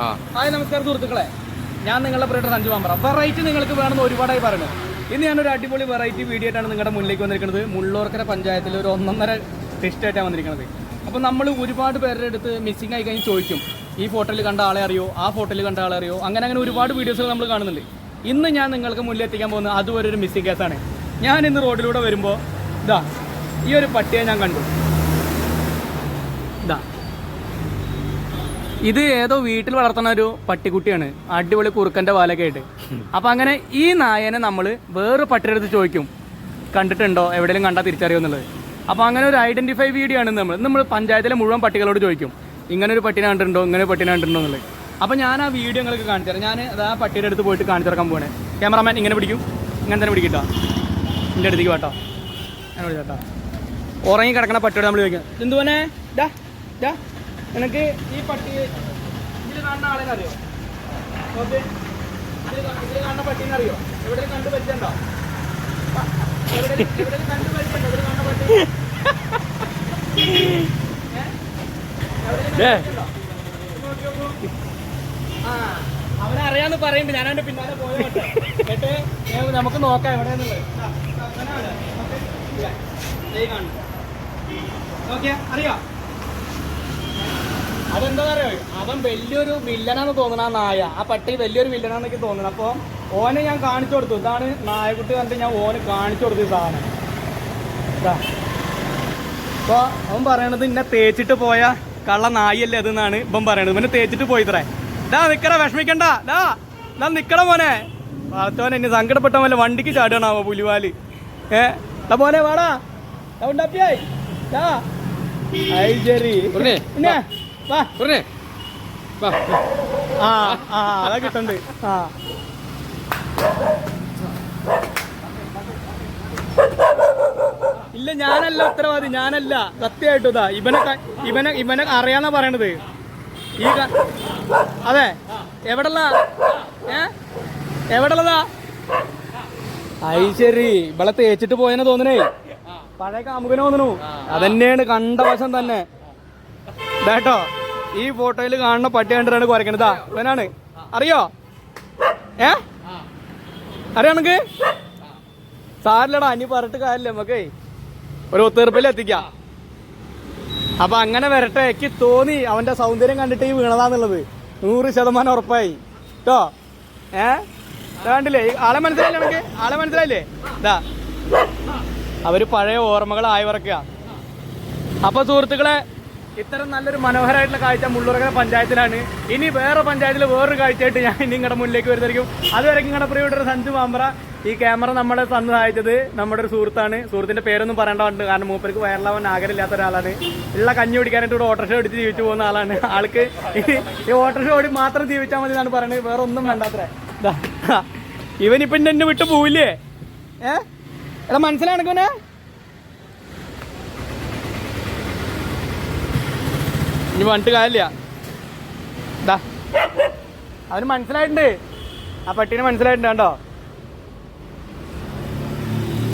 Hi നമസ്കാരം സുഹൃത്തുക്കളെ. ഞാൻ നിങ്ങളുടെ പ്രിയപ്പെട്ട സഞ്ജു മാമ്പറ വെറൈറ്റി നിങ്ങൾക്ക് വേണമെന്ന് ഒരുപാടായി പറഞ്ഞു ഇന്ന് ഞാനൊരു അടിപൊളി വെറൈറ്റി വീഡിയോ ആയിട്ടാണ് നിങ്ങളുടെ മുന്നിലേക്ക് വന്നിരിക്കുന്നത്. മുള്ളൂർക്കര പഞ്ചായത്തിൽ ഒരു ഒന്നൊന്നര ടെസ്റ്റ് ആയിട്ടാണ് വന്നിരിക്കുന്നത്. അപ്പോൾ നമ്മൾ ഒരുപാട് പേരുടെ അടുത്ത് മിസ്സിംഗ് ആയി കഴിഞ്ഞ് ചോദിക്കും ഈ ഫോട്ടോയിൽ കണ്ട ആളെ അറിയോ? ആ ഫോട്ടോയിൽ കണ്ട ആളെ അറിയോ? അങ്ങനെ അങ്ങനെ ഒരുപാട് വീഡിയോസ് നമ്മൾ കാണുന്നുണ്ട്. ഇന്ന് ഞാൻ നിങ്ങൾക്ക് മുന്നിൽ എത്തിക്കാൻ പോകുന്നത് അതുവരെ ഒരു മിസ്സിംഗ് കേസാണ് ഞാൻ ഇന്ന് റോഡിലൂടെ വരുമ്പോൾ ഇതാ ഈ ഒരു പട്ടിയെ ഞാൻ കണ്ടു ഇതാ ഇത് ഏതോ വീട്ടിൽ വളർത്തുന്ന ഒരു പട്ടിക്കുട്ടിയാണ്. അടിപൊളി കുറുക്കന്റെ വാലൊക്കെ ആയിട്ട്. അപ്പൊ അങ്ങനെ ഈ നായനെ നമ്മൾ വേറെ പട്ടിയുടെ അടുത്ത് ചോദിക്കും. കണ്ടിട്ടുണ്ടോ? എവിടെയെങ്കിലും കണ്ടാൽ തിരിച്ചറിയോ എന്നുള്ളത്. അപ്പൊ അങ്ങനെ ഒരു ഐഡന്റിഫൈ വീഡിയോ ആണ് നമ്മൾ. നമ്മൾ പഞ്ചായത്തിലെ മുഴുവൻ പട്ടികളോട് ചോദിക്കും. ഇങ്ങനെ ഒരു പട്ടിനെ കണ്ടിട്ടുണ്ടോ? ഇങ്ങനെ ഒരു പട്ടിനെ കണ്ടിട്ടുണ്ടോ എന്നുള്ളത്. അപ്പൊ ഞാൻ ആ വീഡിയോ നിങ്ങൾക്ക് കാണിച്ചു തരാം. ഞാൻ ആ പട്ടിയുടെ അടുത്ത് പോയിട്ട് കാണിച്ചു തരാൻ പോവാണ്. ക്യാമറാമാൻ ഇങ്ങനെ പിടിക്കും. ഇങ്ങനെ തന്നെ പിടിക്കട്ടോ എന്റെ അടുത്തേക്ക് വാട്ടോ ഞാൻ വിളിച്ചോട്ടോ ഉറങ്ങി കിടക്കണ പട്ടിയോട് നമ്മൾ ചോദിക്കാം. ഡാ നിനക്ക് ഈ പട്ടി ഇതിൽ കാണുന്ന ആളെ അറിയോ? ഓക്കെ ഇതിൽ കാണുന്ന പട്ടീനെ അറിയോ? എവിടെ കണ്ടു പറ്റുണ്ടോ എവിടെ കണ്ടു പറ്റുണ്ടോ ഇതിൽ കാണുന്ന പട്ടി? നോക്കി നോക്കൂ. അറിയാന്ന് പറയുമ്പോ ഞാൻ അവന്റെ പിന്നാലെ പോയോ കേട്ട് നമുക്ക് നോക്കാം എവിടെയാന്നുള്ളത്. ഓക്കേ. അറിയോ? അതെന്താ പറയുക അവൻ വലിയൊരു വില്ലനാന്ന് തോന്നണ ആ നായ. ആ പട്ടി വലിയൊരു വില്ലനാന്നൊക്കെ തോന്നണം അപ്പൊ ഓനെ ഞാൻ കാണിച്ചു കൊടുത്തു. ഇതാണ് നായക്കുട്ടി കണ്ടിട്ട് ഞാൻ ഓന് കാണിച്ചു കൊടുത്തു സാധനം. ഇതാ. അപ്പൊ അവൻ പറയണത് ഇന്നെ തേച്ചിട്ട് പോയ കള്ള നായല്ലേ അതെന്നാണ് ഇപ്പം പറയണത്. ഇവനെ തേച്ചിട്ട് പോയിത്രേ. ഡാ നിക്കട വിഷമിക്കണ്ട. ഡാ ഡാ നിക്കട മോനെ. വളർത്തോനെ എന്നെ സങ്കടപ്പെട്ട പോലെ വണ്ടിക്ക് ചാടുകയാണാവോ പുലിവാൽ? ഏ? ഡാ മോനെ വാടാ. ഡാ ഉണ്ടാപ്പിയായി ഡാ ഐ ശരി പിന്നെ? വാ. ഉടനെ വാ. ആ ആ അതാ കിട്ടണ്ട്. ആ. ഇല്ല ഞാനല്ല ഉത്തരവാദി ഞാനല്ല. സത്യമായിട്ടും ഇതാ. ഇവനെ ഇവനെ ഇവനെ അറിയാന്നാ പറയണത്. ഈ അതെ. എവിടെള്ള ഏ? എവിടെള്ളതാ? ഐ ശരി. ഇവളെ തേച്ചിട്ട് പോയെന്ന് തോന്നണേ. പഴയ കാമുകനെ തോന്നണു. അതന്നെയാണ് കണ്ട വശം തന്നെ. ഇതാട്ടോ ഈ ഫോട്ടോയിൽ കാണുന്ന പട്ടി കണ്ടിട്ടാണ് കുരക്കണതാ ഇവനാണ്. അറിയോ? ഏ? അറിയോ നമുക്ക് അനി ഇനി പറഞ്ഞിട്ട് കാര്യമില്ല നമുക്ക്. ഒരു ഒത്തീർപ്പിൽ എത്തിക്കാം. അപ്പൊ അങ്ങനെ വരട്ടെ. എനിക്ക് തോന്നി അവന്റെ സൗന്ദര്യം കണ്ടിട്ട് ഈ വീണതാന്നുള്ളത്. നൂറ് ശതമാനം ഉറപ്പായി. കേട്ടോ? ഏ? കണ്ടില്ലേ? ആളെ മനസ്സിലായില്ലേ നമുക്ക് ആളെ മനസ്സിലായില്ലേ? ഇതാ അവർ പഴയ ഓർമ്മകൾ വറക്കുക അപ്പൊ സുഹൃത്തുക്കളെ ഇത്തരം നല്ലൊരു മനോഹരമായിട്ടുള്ള കാഴ്ച മുള്ളുറകര പഞ്ചായത്തിലാണ്. ഇനി വേറെ പഞ്ചായത്തിൽ വേറൊരു കാഴ്ചയായിട്ട് ഞാൻ ഇനി നിങ്ങളുടെ മുന്നിലേക്ക് വരുന്നതായിരിക്കും. അതുവരെ നിങ്ങളുടെ പ്രിയപ്പെട്ട സഞ്ജു മാമ്പ്ര ഈ ക്യാമറ നമ്മളെ തന്നു സഹായിച്ചത് നമ്മുടെ ഒരു സുഹൃത്താണ്. സുഹൃത്തിന്റെ പേരൊന്നും പറയേണ്ടതുണ്ട് കാരണം മൂപ്പർക്ക് വയറിലാവാൻ ആഗ്രഹമില്ലാത്ത ഒരാളാണ്. ഉള്ള കഞ്ഞി കുടിക്കാനായിട്ട് ഇവിടെ ഓട്ടോറിക്ഷ ഓടിച്ച് ജീവിച്ചു പോകുന്ന ആളാണ്. ആൾക്ക് ഈ- ഓട്ടോറിക്ഷ ഓടി മാത്രം ജീവിച്ചാൽ മതി എന്നാണ് പറയുന്നത് വേറെ ഒന്നും വേണ്ടാത്ര ഇവനിപ്പൊ എന്നെ വിട്ടു പോവില്ലേ? ഏ? എടാ മനസ്സിലാണെങ്കിനെ ഇനി പറഞ്ഞിട്ട് കാര്യമില്ല. അവന് മനസ്സിലായിട്ടുണ്ട്. ആ പട്ടീനെ മനസ്സിലായിട്ടുണ്ട് കണ്ടോ?